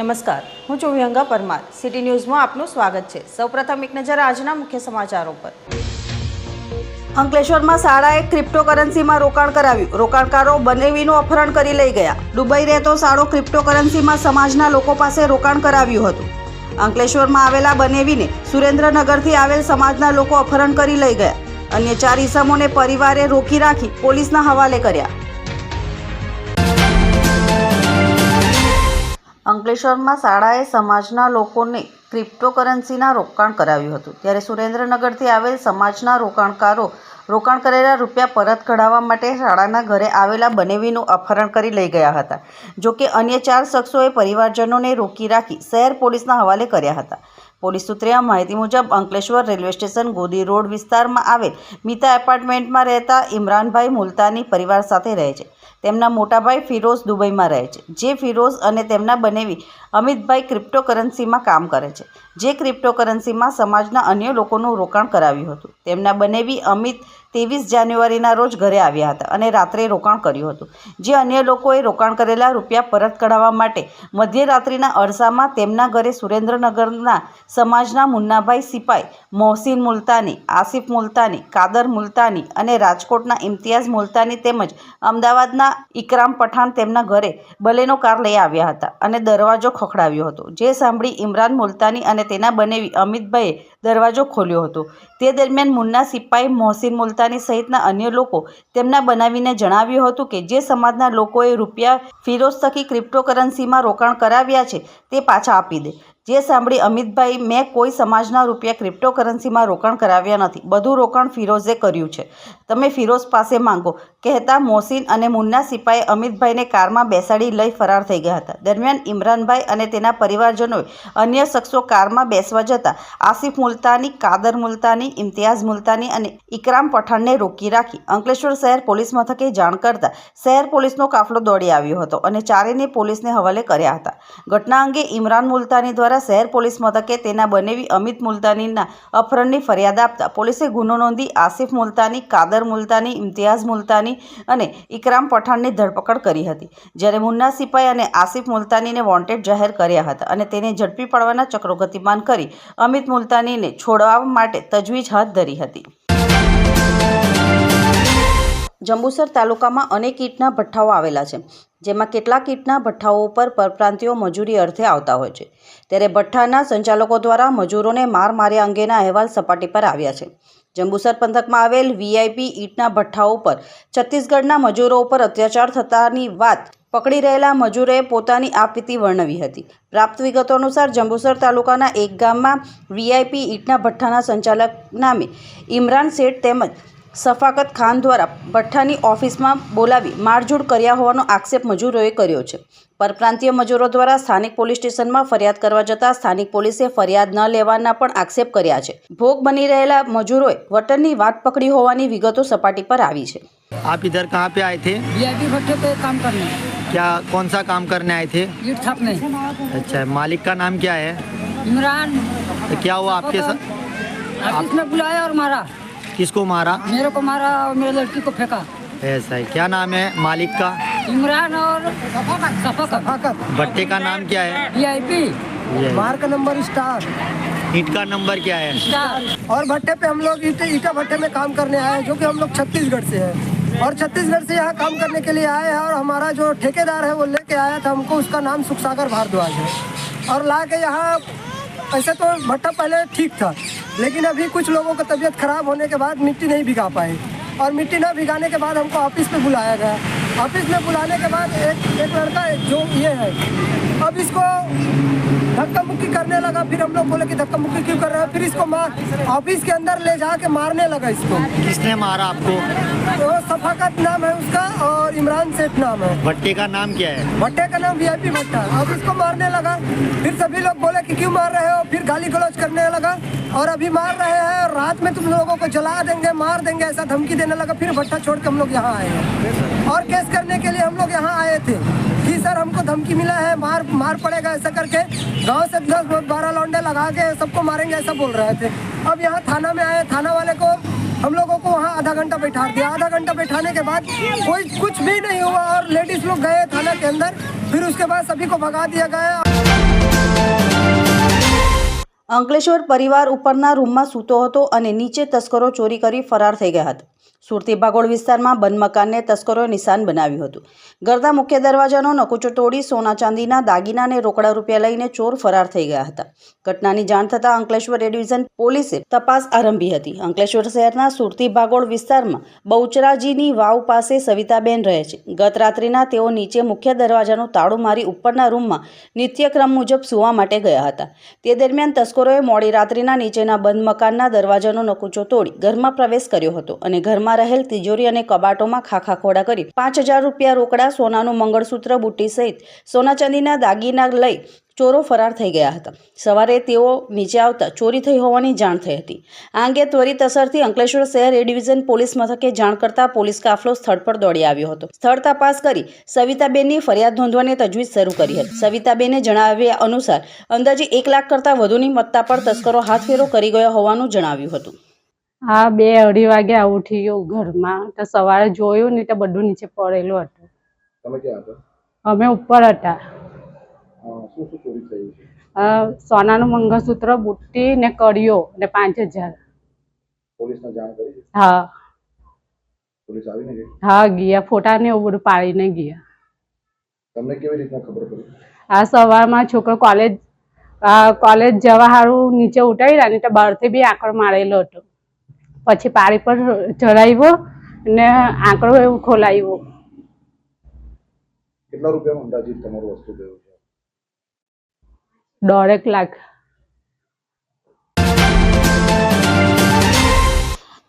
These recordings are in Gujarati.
નમસ્કાર. હું છું વિહંગા પરમાર. સિટી ન્યૂઝમાં આપનું સ્વાગત છે. સૌપ્રથમ એક નજર આજના મુખ્ય સમાચારો પર. અંકલેશ્વરમાં શાળાએ ક્રિપ્ટોકરન્સીમાં રોકાણ કરાવ્યું. રોકાણકારો બનેવીનું અપહરણ કરી લઈ ગયા. દુબઈ રહેતો શાળો ક્રિપ્ટોકરન્સીમાં સમાજના લોકો પાસે રોકાણ કરાવ્યું હતું. અંકલેશ્વરમાં આવેલા બનેવીને સુરેન્દ્રનગરથી આવેલ સમાજના લોકો અપહરણ કરી લઈ ગયા. અન્ય ચાર ઈસમોને પરિવારે રોકી રાખી પોલીસના હવાલે કર્યા. અંકલેશ્વરમાં શાળાએ સમાજના લોકોને ક્રિપ્ટોકરન્સીના રોકાણ કરાવ્યું હતું. ત્યારે સુરેન્દ્રનગરથી આવેલ સમાજના રોકાણકારો રોકાણ કરેલા રૂપિયા પરત કઢાવવા માટે શાળાના ઘરે આવેલા બનેવીનું અપહરણ કરી લઈ ગયા હતા, જોકે અન્ય ચાર શખ્સોએ પરિવારજનોને રોકી રાખી શહેર પોલીસના હવાલે કર્યા હતા. પોલીસ સૂત્રે આ માહિતી મુજબ Ankleshwar railway station Godi road વિસ્તારમાં આવેલ મીતા એપાર્ટમેન્ટમાં રહેતા ઇમરાનભાઈ મુલતાની પરિવાર સાથે રહે છે. તેમના મોટાભાઈ ફિરોઝ દુબઈમાં રહે છે. જે ફિરોઝ અને તેમના બનેવી અમિતભાઈ ક્રિપ્ટોકરન્સીમાં કામ કરે છે. જે ક્રિપ્ટોકરન્સીમાં સમાજના અન્ય લોકોનું રોકાણ કરાવ્યું હતું. તેમના બનેવી અમિત ત્રેવીસ જાન્યુઆરીના રોજ ઘરે આવ્યા હતા અને રાત્રે રોકાણ કર્યું હતું. જે અન્ય લોકોએ રોકાણ કરેલા રૂપિયા પરત કઢાવવા માટે મધ્યરાત્રિના અરસામાં તેમના ઘરે સુરેન્દ્રનગરના સમાજના મુન્નાભાઈ સિપાઈ, મોહસિન મુલતાની, આસિફ મુલતાની, કાદર મુલતાની અને રાજકોટના ઇમ્તિયાઝ મુલતાની તેમજ અમદાવાદના ઇકરામ પઠાણ તેમના ઘરે બલેનો કાર લઈ આવ્યા હતા અને દરવાજો ખખડાવ્યો હતો. જે સાંભળી ઇમરાન મુલતાની અને તેના બનેવી અમિતભાઈએ દરવાજો ખોલ્યો હતો. તે દરમિયાન મુન્ના સિપાઈ મોહસિન મુલતાની સહિતના અન્ય લોકો તેમના બનાવીને જણાવ્યું હતું કે જે સમાજના લોકોએ રૂપિયા ફિરોઝ થકી ક્રિપ્ટોકરન્સીમાં રોકાણ કરાવ્યા છે તે પાછા આપી દે. જે સાંભળી અમિતભાઈ મેં કોઈ સમાજના રૂપિયા ક્રિપ્ટોકરન્સીમાં રોકાણ કરાવ્યા નથી. બધું રોકાણ ફિરોઝે કર્યું છે. તમે ફિરોઝ પાસે માંગો. કહેતા મોસીન અને મુન્ના સિપાએ અમિતભાઈને કારમાં બેસાડી લઈ ફરાર થઈ ગયા હતા. દરમિયાન ઇમરાનભાઈ અને તેના પરિવારજનોએ અન્ય શખ્સો કારમાં બેસવા જતાં આસિફ મુલતાની, કાદર મુલતાની, ઇમ્તિયાઝ મુલતાની અને ઇકરામ પઠાણને રોકી રાખી. અંકલેશ્વર શહેર પોલીસ મથકે જાણ કરતા શહેર પોલીસનો કાફલો દોડી આવ્યો હતો અને ચારેયને પોલીસને હવાલે કર્યા હતા. ઘટના અંગે ઇમરાન મુલતાની દ્વારા શહેર પોલીસ મથકે તેના બનેવી અમિત મુલતાનીના અપહરણની ફરિયાદ આપતા પોલીસે ગુનો નોંધી આસિફ મુલતાની, કાદર મુલતાની, ઇમ્તિયાઝ મુલતાની અને ઇકરામ પઠાણની ધરપકડ કરી હતી. જ્યારે મુન્ના સિપાઈ અને આસિફ મુલતાનીને વોન્ટેડ જાહેર કર્યા હતા અને તેને ઝડપી પાડવાના ચક્રો ગતિમાન કરી અમિત મુલતાનીને છોડવા માટે તજવીજ હાથ ધરી હતી. જંબુસર તાલુકામાં અનેક ઈંટના ભઠ્ઠાઓ આવેલા છે. જેમાં કેટલાક ઈંટના ભઠ્ઠાઓ પર પરપ્રાંતિયો મજૂરી અર્થે આવતા હોય છે. ત્યારે ભઠ્ઠાના સંચાલકો દ્વારા મજૂરોને માર માર્યા અંગેના અહેવાલ સપાટી પર આવ્યા છે. જંબુસર પંથકમાં આવેલ વીઆઈપી ઈંટના ભઠ્ઠાઓ પર છત્તીસગઢના મજૂરો ઉપર અત્યાચાર થતાની વાત પકડી રહેલા મજૂરોએ પોતાની આપવીતી વર્ણવી હતી. પ્રાપ્ત વિગતો અનુસાર જંબુસર તાલુકાના એક ગામમાં વીઆઈપી ઈંટના ભઠ્ઠાના સંચાલક નામે ઇમરાન શેઠ તેમજ સફાકત ખાન દ્વારા ભઠ્ઠાની ઓફિસમાં બોલાવી મારઝૂડ કર્યા હોવાનો આક્ષેપ મજૂરોએ કર્યો છે પરપ્રાંતીય મજૂરો દ્વારા સ્થાનિક પોલીસ સ્ટેશનમાં ફરિયાદ કરવા જતાં સ્થાનિક પોલીસે ફરિયાદ ન લેવાના પણ આક્ષેપ કર્યા છે ભોગ બની રહેલા મજૂરોએ વતનની વાત પકડી હોવાની વિગતો સપાટી પર આવી છે आप इधर कहाँ पे आए थे वीआईपी भट्टे पे काम करने क्या कौन सा काम करने आए थे ईट थापने अच्छा मालिक का नाम क्या है इमरान तो क्या हुआ आपके साथ ऑफिस में बुलाया और मारा किसको मारा? मेरे को मारा और मेरे लड़की को फेंका। ऐसा है क्या नाम है मालिक का? इमरान और सफाकत। भट्टे का नाम क्या है? वीआईपी। ये बाहर का नंबर स्टार। ईंट का नंबर क्या है? स्टार। और भट्टे पे हम लोग ईटा भट्टे में काम करने आए हैं जो कि हम लोग छत्तीसगढ़ से हैं। और छत्तीसगढ़ से यहाँ काम करने के लिए आए हैं और हमारा जो ठेकेदार है वो लेके आया था हमको उसका नाम सुखसागर भारद्वाज है। और ला के यहाँ ऐसे तो भट्टा पहले ठीक था। लेकिन अभी कुछ लोगों का तबीयत खराब होने के बाद मिट्टी नहीं भिगा पाई और मिट्टी न भिगाने के बाद हमको ऑफ़िस में बुलाया गया। ऑफ़िस में बुलाने के बाद एक एक लड़का जो ये है। अब इसको धक्का मुक्की करने लगा फिर हम लोग बोले कि धक्का मुक्की क्यों कर रहे हैं? फिर इसको मार ऑफ़िस के अंदर ले जाके मारने लगा इसको। किसने मारा आपको? तो सफाकत नाम है उसका और इमरान सेठ नाम है। भट्टे का नाम क्या है? भट्टे का नाम वीआईपी भट्टा। अब इसको मारने लगा। फिर सभी लोग बोले कि क्यों मार रहे हो? फिर गाली गलौज करने लगा और अभी मार रहे हैं और रात में तुम लोगों को जला देंगे, मार देंगे, ऐसा धमकी देने लगा। फिर भट्टा छोड़ के हम लोग यहाँ आए हैं। और केस करने के लिए हम लोग यहाँ आए थे। कि सर, हमको धमकी मिला है, मार मार पड़ेगा ऐसा करके। गाँव से दस, बारह लौंडे लगा के सबको मारेंगे ऐसा बोल रहे थे। अब यहाँ थाना में आए, थाना वाले को हम लोगों को वहाँ आधा घंटा बैठा दिया। आधा घंटा बैठाने के बाद कोई कुछ भी नहीं हुआ और लेडीज़ लोग गए थाना के अंदर। फिर उसके बाद सभी को भगा दिया गया। અંકલેશ્વર પરિવાર ઉપરના રૂમમાં સૂતો હતો અને નીચે તસ્કરો ચોરી કરી ફરાર થઈ ગયા હતા. સુરતી ભાગોળ વિસ્તારમાં બંધ મકાનને તસ્કરોએ નિશાન બનાવ્યું હતું. ઘરના મુખ્ય દરવાજાનો નકુચો તોડી સોના ચાંદીના દાગીના અને રોકડા રૂપિયા લઈને ચોર ફરાર થઈ ગયા હતા. ઘટનાની જાણ થતાં અંકલેશ્વર ડિવિઝન પોલીસે તપાસ આરંભી હતી. અંકલેશ્વર શહેરના સુરતી ભાગોળ વિસ્તારમાં બહુચરાજીની વાવ પાસે સવિતાબેન રહે છે. ગત રાત્રિના તેઓ નીચે મુખ્ય દરવાજાનું તાળું મારી ઉપરના રૂમમાં નિત્યક્રમ મુજબ સૂવા માટે ગયા હતા. તે દરમિયાન તસ્કરોએ મોડી રાત્રિના નીચેના બંધ મકાનના દરવાજાનો નકુચો તોડી ઘરમાં પ્રવેશ કર્યો હતો અને ઘરમાં રહેલ તિજોરી અને કબાટોમાં ખાખા ખોડા કરી પાંચ હજાર રૂપિયા રોકડા, સોનાનું મંગળસૂત્ર, બુટ્ટી સહિત સોના ચાંદીના દાગીના લઈ ચોરો ફરાર થઈ ગયા હતા. સવારે તેઓ નીચે આવતા ચોરી થઈ હોવાની જાણ થઈ હતી. આ અંગે ત્વરિત અસરથી અંકલેશ્વર શહેર એ ડિવિઝન પોલીસ મથકે જાણ કરતા પોલીસ કાફલો સ્થળ પર દોડી આવ્યો હતો. સ્થળ તપાસ કરી સવિતાબેનની ફરિયાદ નોંધવાની તજવીજ શરૂ કરી હતી. સવિતાબેને જણાવ્યા અનુસાર અંદાજે એક લાખ કરતાં વધુની મત્તા પર તસ્કરો હાથફેરો કરી ગયા હોવાનું જણાવ્યું હતું. હા બે અઢી વાગે આવું ઉઠી ગયો ઘરમાં. તો સવારે જોયું ને તો બધું નીચે પડેલું હતું. તમે ક્યાં હતા? અમે ઉપર હતા. શું શું ચોરી સોનાનું મંગળસૂત્ર બુટ્ટી ને કર્યો ને પાંચ હજાર. પોલીસને જાણ કરી હા. પોલીસ આવીને ગઈ? હા ગયા. ફોટા ને એવું બધું પાડીને ગયા. તમને કેવી રીતના ખબર પડી? આ સવારમાં છોકરો કોલેજ કોલેજ જવા હારું નીચે ઉતાર્યા ને તો બહારથી બી આંકડો મારેલો હતો. પછી પાળી પર ચડાવ્યો ને આંકડો એવું ખોલાવ્યો. કેટલા રૂપિયાનું અંદાજિત તમારું વસ્તુ ગયું છે? દોઢેક લાખ.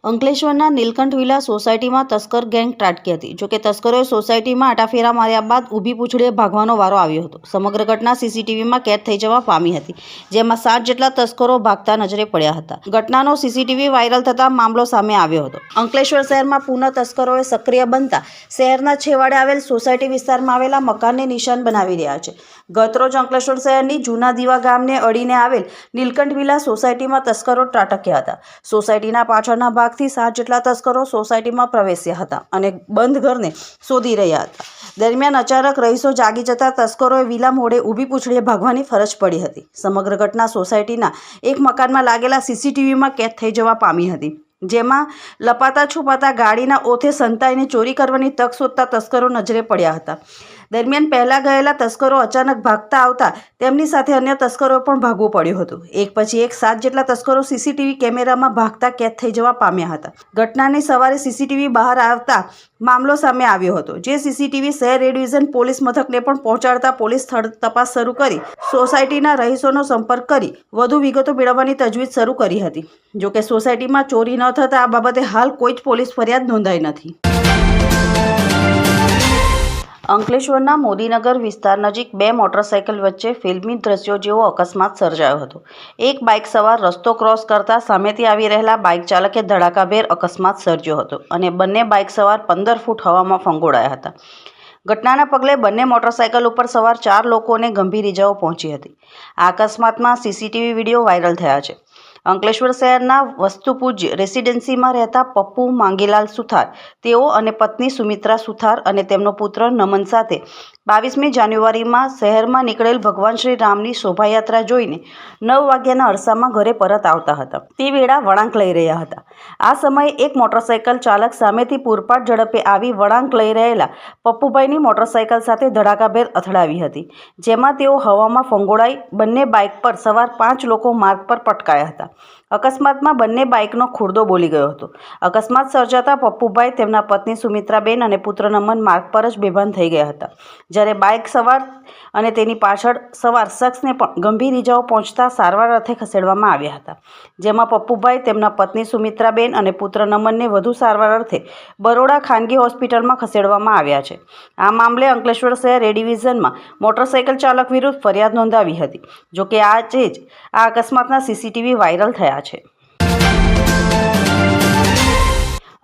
અંકલેશ્વરના નીલકંઠ વિલા સોસાયટીમાં તસ્કર ગેંગ ત્રાટકી હતી. જોકે તસ્કરોએ સોસાયટીમાં આટાફેરા માર્યા બાદ ઊભી પૂછડીએ ભાગવાનો વારો આવ્યો હતો. સમગ્ર ઘટના સીસીટીવીમાં કેદ થઈ જવા પામી હતી, જેમાં સાત જેટલા તસ્કરો ભાગતા નજરે પડ્યા હતા. ઘટનાનો સીસીટીવી વાયરલ થતાં મામલો સામે આવ્યો હતો. અંકલેશ્વર શહેરમાં પુનઃ તસ્કરોએ સક્રિય બનતા શહેરના છેવાડે આવેલ સોસાયટી વિસ્તારમાં આવેલા મકાનને નિશાન બનાવી રહ્યા છે. ગતરોજ અંકલેશ્વર શહેરની જૂના દીવા ગામને અડીને આવેલ નીલકંઠ વિલા સોસાયટીમાં તસ્કરો ત્રાટક્યા હતા. સોસાયટીના પાછળના ભાગથી સાત જેટલા તસ્કરો સોસાયટીમાં પ્રવેશ્યા હતા અને બંધ ઘરને શોધી રહ્યા હતા. દરમિયાન અચાનક રહીશો જાગી જતા તસ્કરોએ વિલા મોડે ઊભી પૂંછડીએ ભાગવાની ફરજ પડી હતી. સમગ્ર ઘટના સોસાયટીના એક મકાનમાં લાગેલા સીસીટીવીમાં કેદ થઈ જવા પામી હતી, જેમાં લપાતા છુપાતા ગાડીના ઓથે સંતાઈને ચોરી કરવાની તક શોધતા તસ્કરો નજરે પડ્યા હતા. દરમિયાન પહેલાં ગયેલા તસ્કરો અચાનક ભાગતા આવતા તેમની સાથે અન્ય તસ્કરો પણ ભાગવું પડ્યું હતું. એક પછી એક સાત જેટલા તસ્કરો સીસીટીવી કેમેરામાં ભાગતા કેદ થઈ જવા પામ્યા હતા. ઘટનાની સવારે સીસીટીવી બહાર આવતા મામલો સામે આવ્યો હતો, જે સીસીટીવી શહેર એ ડિવિઝન પોલીસ મથકને પણ પહોંચાડતા પોલીસ સ્થળ તપાસ શરૂ કરી, સોસાયટીના રહીશોનો સંપર્ક કરી, વધુ વિગતો મેળવવાની તજવીજ શરૂ કરી હતી. જોકે સોસાયટીમાં ચોરી ન થતાં આ બાબતે હાલ કોઈ જ પોલીસ ફરિયાદ નોંધાઈ નથી. અંકલેશ્વરના મોદીનગર વિસ્તાર નજીક બે મોટરસાયકલ વચ્ચે ફિલ્મી દ્રશ્યો જેવો અકસ્માત સર્જાયો હતો. એક બાઇક સવાર રસ્તો ક્રોસ કરતા સામેથી આવી રહેલા બાઇક ચાલકે ધડાકાભેર અકસ્માત સર્જ્યો હતો અને બંને બાઇક સવાર પંદર ફૂટ હવામાં ફંગોળાયા હતા. ઘટનાના પગલે બંને મોટરસાયકલ ઉપર સવાર ચાર લોકોને ગંભીર ઇજાઓ પહોંચી હતી. આ અકસ્માતમાં સીસીટીવી વીડિયો વાયરલ થયા છે. અંકલેશ્વર શહેરના વસ્તુપૂજ્ય રેસિડેન્સીમાં રહેતા પપ્પુ માંગીલાલ સુથાર. તેઓ અને પત્ની સુમિત્રા સુથાર અને તેમનો પુત્ર નમન સાથે બાવીસમી જાન્યુઆરીમાં શહેરમાં નીકળેલ ભગવાન શ્રી રામની શોભાયાત્રા જોઈને નવ વાગ્યાના અરસામાં ઘરે પરત આવતા હતા. તે વેળા વળાંક લઈ રહ્યા હતા. આ સમયે એક મોટરસાયકલ ચાલક સામેથી પૂરપાટ ઝડપે આવી વળાંક લઈ રહેલા પપ્પુભાઈની મોટરસાયકલ સાથે ધડાકાભેર અથડાવી હતી, જેમાં તેઓ હવામાં ફંગોળાઈ બંને બાઇક પર સવાર પાંચ લોકો માર્ગ પર પટકાયા હતા. અકસ્માતમાં બંને બાઇકનો ખુરદો બોલી ગયો હતો. અકસ્માત સર્જાતા પપ્પુભાઈ તેમના પત્ની સુમિત્રાબેન અને પુત્ર નમન માર્ગ પર જ બેભાન થઈ ગયા હતા. જ્યારે બાઇક સવાર અને તેની પાછળ સવાર શખ્સને પણ ગંભીર ઇજાઓ પહોંચતા સારવાર અર્થે ખસેડવામાં આવ્યા હતા. જેમાં પપ્પુભાઈ તેમના પત્ની સુમિત્રાબેન અને પુત્ર નમનને વધુ સારવાર અર્થે બરોડા ખાનગી હોસ્પિટલમાં ખસેડવામાં આવ્યા છે. આ મામલે અંકલેશ્વર શહેર એ ડિવિઝનમાં મોટરસાયકલ ચાલક વિરુદ્ધ ફરિયાદ નોંધાવી હતી. જોકે આજે જ આ અકસ્માતના સીસીટીવી વાયરલ થયા છે.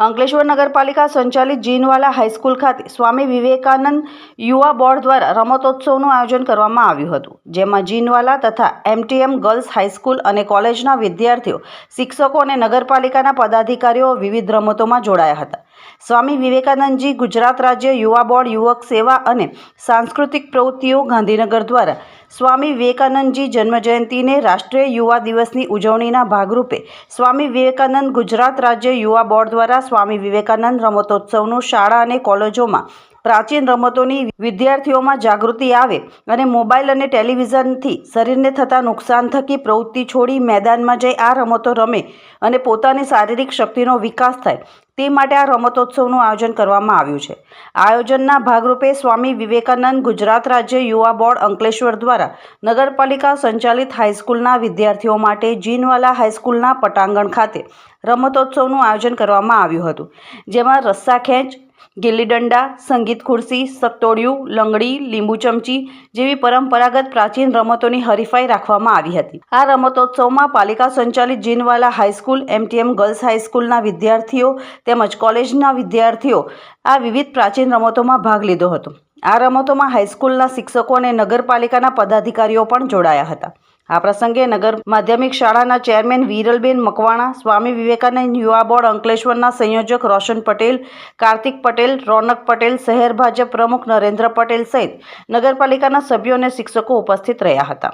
અંકલેશ્વર નગરપાલિકા સંચાલિત જીનવાલા હાઈસ્કૂલ ખાતે સ્વામી વિવેકાનંદ યુવા બોર્ડ દ્વારા રમતોત્સવનું આયોજન કરવામાં આવ્યું હતું, જેમાં જીનવાલા તથા એમટીએમ ગર્લ્સ હાઈસ્કૂલ અને કોલેજના વિદ્યાર્થીઓ, શિક્ષકો અને નગરપાલિકાના પદાધિકારીઓ વિવિધ રમતોમાં જોડાયા હતા. સ્વામી વિવેકાનંદજી ગુજરાત રાજ્ય યુવા બોર્ડ યુવક સેવા અને સાંસ્કૃતિક પ્રવૃત્તિઓ ગાંધીનગર દ્વારા સ્વામી વિવેકાનંદજી જન્મજયંતિને રાષ્ટ્રીય યુવા દિવસની ઉજવણીના ભાગરૂપે સ્વામી વિવેકાનંદ ગુજરાત રાજ્ય યુવા બોર્ડ દ્વારા સ્વામી વિવેકાનંદ રમતોત્સવનું શાળા અને કોલેજોમાં પ્રાચીન રમતોની વિદ્યાર્થીઓમાં જાગૃતિ આવે અને મોબાઈલ અને ટેલિવિઝનથી શરીરને થતા નુકસાન થકી પ્રવૃત્તિ છોડી મેદાનમાં જઈ આ રમતો રમે અને પોતાની શારીરિક શક્તિનો વિકાસ થાય તે માટે આ રમતોત્સવનું આયોજન કરવામાં આવ્યું છે. આયોજનના ભાગરૂપે સ્વામી વિવેકાનંદ ગુજરાત રાજ્ય યુવા બોર્ડ અંકલેશ્વર દ્વારા નગરપાલિકા સંચાલિત હાઈસ્કૂલના વિદ્યાર્થીઓ માટે જીનવાલા હાઈસ્કૂલના પટાંગણ ખાતે રમતોત્સવનું આયોજન કરવામાં આવ્યું હતું, જેમાં રસ્સા ખેંચ ગિલ્લી દંડા, સંગીત ખુરશી, સતોડિયું, લંગડી, લીંબુ ચમચી જેવી પરંપરાગત પ્રાચીન રમતોની હરીફાઈ રાખવામાં આવી હતી. આ રમતોત્સવમાં પાલિકા સંચાલિત Jinwala high school, MTM girls હાઈસ્કૂલના વિદ્યાર્થીઓ તેમજ કોલેજના વિદ્યાર્થીઓ આ વિવિધ પ્રાચીન રમતોમાં ભાગ લીધો હતો. આ રમતોમાં હાઈસ્કૂલના શિક્ષકો અને નગરપાલિકાના પદાધિકારીઓ પણ જોડાયા હતા. આ પ્રસંગે નગર માધ્યમિક શાળાના ચેરમેન વિરલબેન મકવાણા, સ્વામી વિવેકાનંદ યુવા બોર્ડ અંકલેશ્વરના સંયોજક રોશન પટેલ, કાર્તિક પટેલ, રોનક પટેલ, શહેર ભાજપ પ્રમુખ નરેન્દ્ર પટેલ સહિત નગરપાલિકાના સભ્યો અને શિક્ષકો ઉપસ્થિત રહ્યા હતા.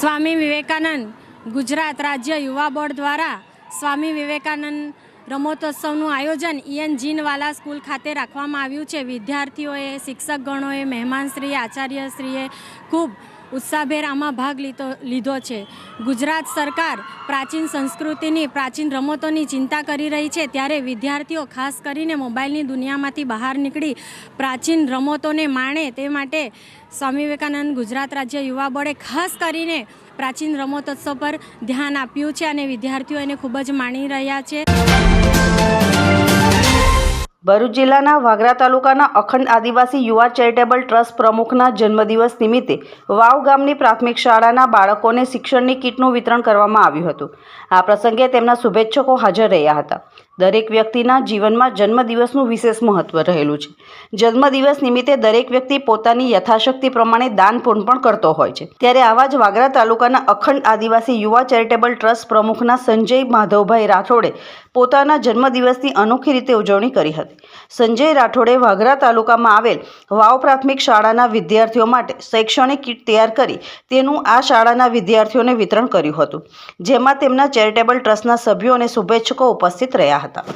સ્વામી વિવેકાનંદ ગુજરાત રાજ્ય યુવા બોર્ડ દ્વારા સ્વામી વિવેકાનંદ રમતોત્સવનું આયોજન ઈએન જીનવાલા સ્કૂલ ખાતે રાખવામાં આવ્યું છે. વિદ્યાર્થીઓએ, શિક્ષકગણોએ, મહેમાનશ્રીએ, આચાર્યશ્રીએ ખૂબ ઉત્સાહભેર આમાં ભાગ લીધો લીધો છે. ગુજરાત સરકાર પ્રાચીન સંસ્કૃતિની, પ્રાચીન રમતોની ચિંતા કરી રહી છે. ત્યારે વિદ્યાર્થીઓ, ખાસ કરીને મોબાઈલની દુનિયામાંથી બહાર નીકળી પ્રાચીન રમતોને માણે તે માટે સ્વામી વિવેકાનંદ ગુજરાત રાજ્ય યુવા બોર્ડે ખાસ કરીને પ્રાચીન રમતોત્સવ પર ધ્યાન આપ્યું છે અને વિદ્યાર્થીઓ એને ખૂબ જ માણી રહ્યા છે. ભરૂચ જિલ્લાના વાગરા તાલુકાના અખંડ આદિવાસી યુવા ચેરિટેબલ ટ્રસ્ટ પ્રમુખના જન્મદિવસ નિમિત્તે વાવ ગામની પ્રાથમિક શાળાના બાળકોને શિક્ષણની કીટનું વિતરણ કરવામાં આવ્યું હતું. આ પ્રસંગે તેમના શુભેચ્છકો હાજર રહ્યા હતા. દરેક વ્યક્તિના જીવનમાં જન્મદિવસનું વિશેષ મહત્વ રહેલું છે. જન્મદિવસ નિમિત્તે દરેક વ્યક્તિ પોતાની યથાશક્તિ પ્રમાણે દાન પૂર્ણ પણ કરતો હોય છે. ત્યારે આવા જ વાગરા તાલુકાના અખંડ આદિવાસી યુવા ચેરિટેબલ ટ્રસ્ટ પ્રમુખના સંજય માધવભાઈ રાઠોડે પોતાના જન્મદિવસની અનોખી રીતે ઉજવણી કરી હતી. સંજય રાઠોડે વાગરા તાલુકામાં આવેલ વાવ પ્રાથમિક શાળાના વિદ્યાર્થીઓ માટે શૈક્ષણિક કીટ તૈયાર કરી તેનું આ શાળાના વિદ્યાર્થીઓને વિતરણ કર્યું હતું, જેમાં તેમના ચેરિટેબલ ટ્રસ્ટના સભ્યો અને શુભેચ્છકો ઉપસ્થિત રહ્યા હતા.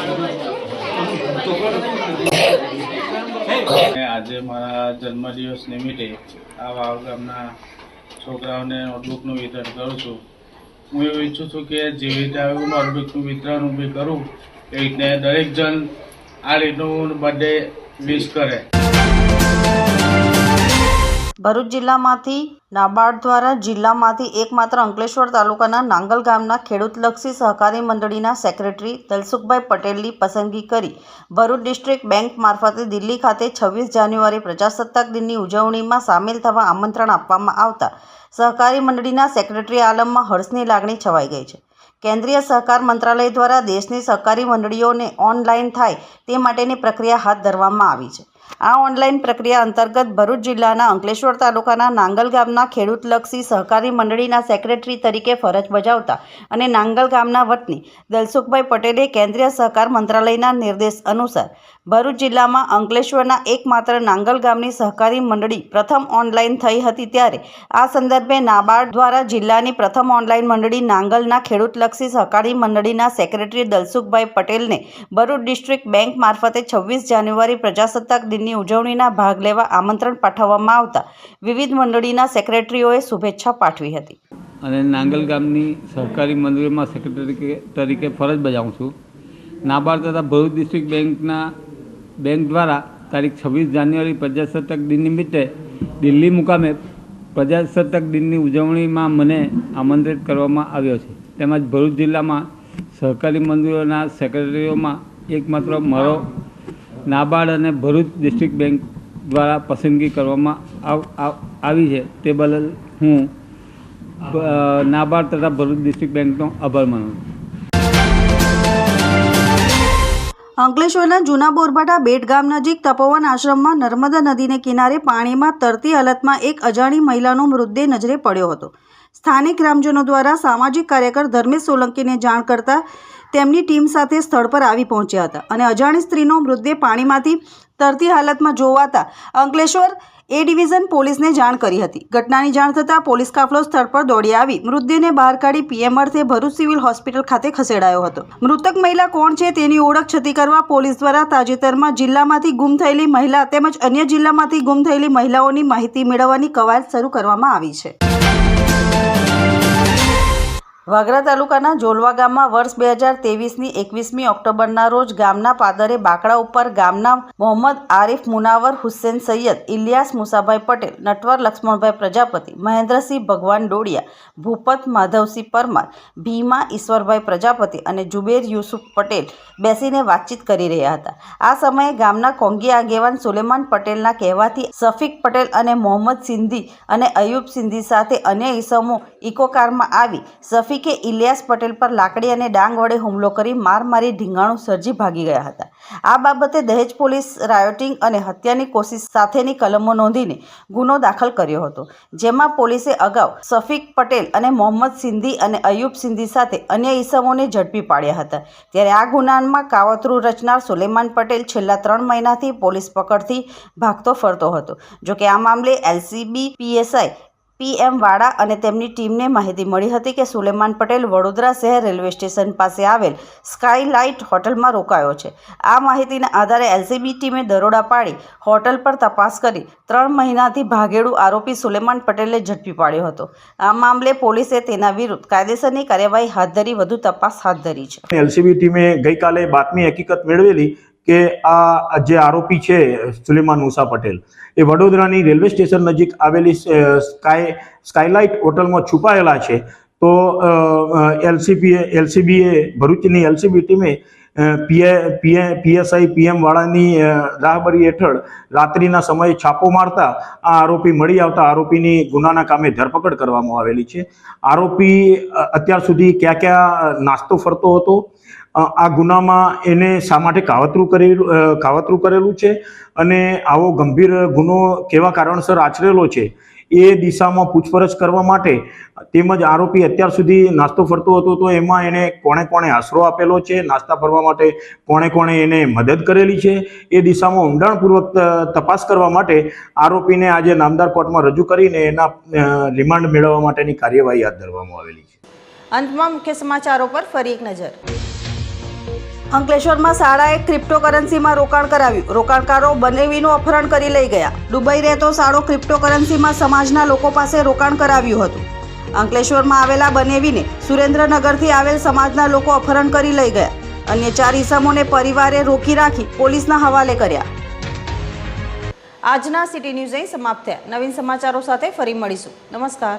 અને આજે મારા જન્મદિવસ નિમિત્તે આ વાવ ગામના છોકરાઓને નોટબુકનું વિતરણ કરું છું. હું એવું ઈચ્છું છું કે જેવી રીતે હું નોટબુકનું વિતરણ હું કરું, એ રીતે દરેક જણ આ રીતનું બર્થડે વિશ કરે. ભરૂચ જિલ્લામાંથી નાબાર્ડ દ્વારા જિલ્લામાંથી એકમાત્ર અંકલેશ્વર તાલુકાના નાંગલ ગામના ખેડૂતલક્ષી સહકારી મંડળીના સેક્રેટરી દલસુખભાઈ પટેલની પસંદગી કરી ભરૂચ ડિસ્ટ્રિક્ટ બેંક મારફતે દિલ્હી ખાતે છવ્વીસ જાન્યુઆરી પ્રજાસત્તાક દિનની ઉજવણીમાં સામેલ થવા આમંત્રણ આપવામાં આવતા સહકારી મંડળીના સેક્રેટરી આલમમાં હર્ષની લાગણી છવાઈ ગઈ છે. કેન્દ્રીય સહકાર મંત્રાલય દ્વારા દેશની સહકારી મંડળીઓને ઓનલાઈન થાય તે માટેની પ્રક્રિયા હાથ ધરવામાં આવી છે. આ ઓનલાઈન પ્રક્રિયા અંતર્ગત ભરૂચ જિલ્લાના અંકલેશ્વર તાલુકાના નાંગલ ગામના ખેડૂતલક્ષી સહકારી મંડળીના સેક્રેટરી તરીકે ફરજ બજાવતા અને નાંગલ ગામના વતની દલસુખભાઈ પટેલે કેન્દ્રીય સહકાર મંત્રાલયના નિર્દેશ અનુસાર ભરૂચ જિલ્લામાં અંકલેશ્વરના એકમાત્ર નાંગલ ગામની સહકારી મંડળી પ્રથમ ઓનલાઈન થઈ હતી ત્યારે આ સંદર્ભે નાબાર્ડ દ્વારા જિલ્લાની પ્રથમ ઓનલાઈન મંડળી નાંગલના ખેડૂતલક્ષી સહકારી મંડળીના સેક્રેટરી દલસુખભાઈ પટેલને ભરૂચ ડિસ્ટ્રિક્ટ બેંક મારફતે છવ્વીસ જાન્યુઆરી પ્રજાસત્તાક દિનની ઉજવણીના ભાગ લેવા આમંત્રણ પાઠવવામાં આવતા વિવિધ મંડળીના સેક્રેટરીઓએ શુભેચ્છા પાઠવી હતી. અને નાંગલ ગામની સહકારી મંડળીમાં સેક્રેટરી તરીકે ફરજ બજાવું છું. નાબાર્ડ તથા ભરૂચ ડિસ્ટ્રિક્ટ બેંકના બેંક દ્વારા તારીખ છવ્વીસ જાન્યુઆરી પ્રજાસત્તાક દિન નિમિત્તે દિલ્હી મુકામે પ્રજાસત્તાક દિનની ઉજવણીમાં મને આમંત્રિત કરવામાં આવ્યો છે. તેમજ ભરૂચ જિલ્લામાં સહકારી મંડળીઓના સેક્રેટરીઓમાં એકમાત્ર મારો નાબાર્ડ અને ભરૂચ ડિસ્ટ્રિક્ટ બેંક દ્વારા પસંદગી કરવામાં આવ- છે. તે બદલ હું નાબાર્ડ તથા ભરૂચ ડિસ્ટ્રિક્ટ બેંકનો આભાર માનું છું. અંકલેશ્વરના જૂના બોરબાટા બેટ ગામ નજીક તપોવન આશ્રમમાં નર્મદા નદીને કિનારે પાણીમાં તરતી હાલતમાં એક અજાણી મહિલાનો મૃતદેહ નજરે પડ્યો હતો. સ્થાનિક ગ્રામજનો દ્વારા સામાજિક કાર્યકર ધર્મેશ સોલંકીને જાણ કરતા તેમની ટીમ સાથે સ્થળ પર આવી પહોંચ્યા હતા અને અજાણી સ્ત્રીનો મૃતદેહ પાણીમાંથી તરતી હાલતમાં જોવાતા અંકલેશ્વર એ ડિવિઝન પોલીસને જાણ કરી હતી. ઘટનાની જાણ થતાં પોલીસ કાફલો સ્થળ પર દોડી આવી. મૃતદેહને બહાર કાઢી પીએમ અર્થે ભરૂચ સિવિલ હોસ્પિટલ ખાતે ખસેડાયો હતો. મૃતક મહિલા કોણ છે તેની ઓળખ છતી કરવા પોલીસ દ્વારા તાજેતરમાં જિલ્લામાંથી ગુમ થયેલી મહિલા તેમજ અન્ય જિલ્લામાંથી ગુમ થયેલી મહિલાઓની માહિતી મેળવવાની કવાયત શરૂ કરવામાં આવી છે. વાગરા તાલુકાના જોલવા ગામમાં વર્ષ બે હજાર તેવીસની એકવીસમી ઓક્ટોબરના રોજ ગામના પાદરે બાકડા ઉપર ગામના મોહમ્મદ આરિફ મુનાવર, હુસેન સૈયદ, ઇલિયાસ મુસાભાઈ પટેલ, નટવર લક્ષ્મણભાઈ પ્રજાપતિ, મહેન્દ્રસિંહ ભગવાન ડોડિયા ભૂપત માધવસિંહ પરમાર, ભીમા ઈશ્વરભાઈ પ્રજાપતિ અને જુબેર યુસુફ પટેલ બેસીને વાતચીત કરી રહ્યા હતા. આ સમયે ગામના કોંગી આગેવાન સુલેમાન પટેલના કહેવાથી સફીક પટેલ અને મોહમ્મદ સિંધી અને અયુબ સિંધી સાથે અન્ય ઈસમો ઇકોકારમાં આવી આવી સફીકે ઇલિયાસ પટેલ પર લાકડી અને ડાંગ વડે હુમલો કરી માર મારી ઢીંગાણું સર્જી ભાગી ગયા હતા. આ બાબતે દહેજ પોલીસ રાયોટિંગ અને હત્યાની કોશિશ સાથેની કલમો નોંધીને ગુનો દાખલ કર્યો હતો, જેમાં પોલીસે અગાઉ સફીક પટેલ અને મોહમ્મદ સિંધી અને અયુબ સિંધી સાથે અન્ય ઈસમોને ઝડપી પાડ્યા હતા. ત્યારે આ ગુનામાં કાવતરું રચનાર સુલેમાન પટેલ છેલ્લા ત્રણ મહિનાથી પોલીસ પકડથી ભાગતો ફરતો હતો. જોકે આ મામલે એલસીબી, પીએસઆઈ પીએમ વાડા અને તેમની ટીમને માહિતી મળી હતી કે સુલેમાન પટેલ વડોદરા શહેર રેલવે સ્ટેશન પાસે આવેલ સ્કાયલાઇટ હોટલમાં રોકાયો છે. આ માહિતીના આધારે એલસીબી ટીમે દરોડા પાડી હોટલ પર તપાસ કરી ત્રણ મહિનાથી ભાગેડુ આરોપી સુલેમાન પટેલને ઝડપી પાડ્યો હતો. આ મામલે પોલીસે તેના વિરુદ્ધ કાયદેસરની કાર્યવાહી હાથ ધરી, વધુ તપાસ હાથ ધરી છે. એલસીબી ટીમે ગઈકાલે બાતમી હકીકત મેળવેલી કે આ જે આરોપી છે, સુલેમાન મુસા પટેલ, એ વડોદરાની રેલવે સ્ટેશન નજીક આવેલી સ્કાય, સ્કાયલાઇટ હોટલમાં છુપાયેલા છે. તો એલસીબીએ એલસીબીએ, ભરૂચની એલસીબી ટીમે પીએ પીએ પીએસઆઈ પીએમ વાળાની રાહબરી હેઠળ રાત્રિના સમયે છાપો મારતા આ આરોપી મળી આવતા આરોપીની ગુનાના કામે ધરપકડ કરવામાં આવેલી છે. આરોપી અત્યાર સુધી ક્યાં ક્યાં નાસ્તો ફરતો હતો આ ગુનામાં એને શા માટે કાવતરું કરેલું કાવતરું કરેલું છે? અને આવો ગંભીર ગુનો કેવા કારણસર આચરેલો છે? એ દિશામાં પૂછપરછ કરવા માટે તેમજ આરોપી અત્યાર સુધી નાસ્તો ફરતો હતો તો એમાં એને કોણે કોણે આશરો આપેલો છે? નાસ્તા ફરવા માટે કોણે કોણે એને મદદ કરેલી છે? એ દિશામાં ઊંડાણપૂર્વક તપાસ કરવા માટે આરોપીને આજે નામદાર કોર્ટમાં રજૂ કરીને એના રિમાન્ડ મેળવવા માટેની કાર્યવાહી હાથ ધરવામાં આવેલી છે. અંતમાં મુખ્ય સમાચારો પર ફરી એક નજર. અંકલેશ્વરમાં શાળાએ ક્રિપ્ટોકરન્સીમાં રોકાણ કરાવ્યું. રોકાણકારો બનેવીનું અપહરણ કરી લઈ ગયા. દુબઈ રહેતો શાળો ક્રિપ્ટોકરન્સીમાં સમાજના લોકો પાસે રોકાણ કરાવ્યું હતું. અંકલેશ્વરમાં આવેલા બનેવીને સુરેન્દ્રનગરથી આવેલ સમાજના લોકો અપહરણ કરી લઈ ગયા. અન્ય ચાર ઈસમોને પરિવારે રોકી રાખી પોલીસના હવાલે કર્યા. આજના સિટી ન્યૂઝ અહીં સમાપ્ત થયા. નવીન સમાચારો સાથે ફરી મળીશું. નમસ્કાર.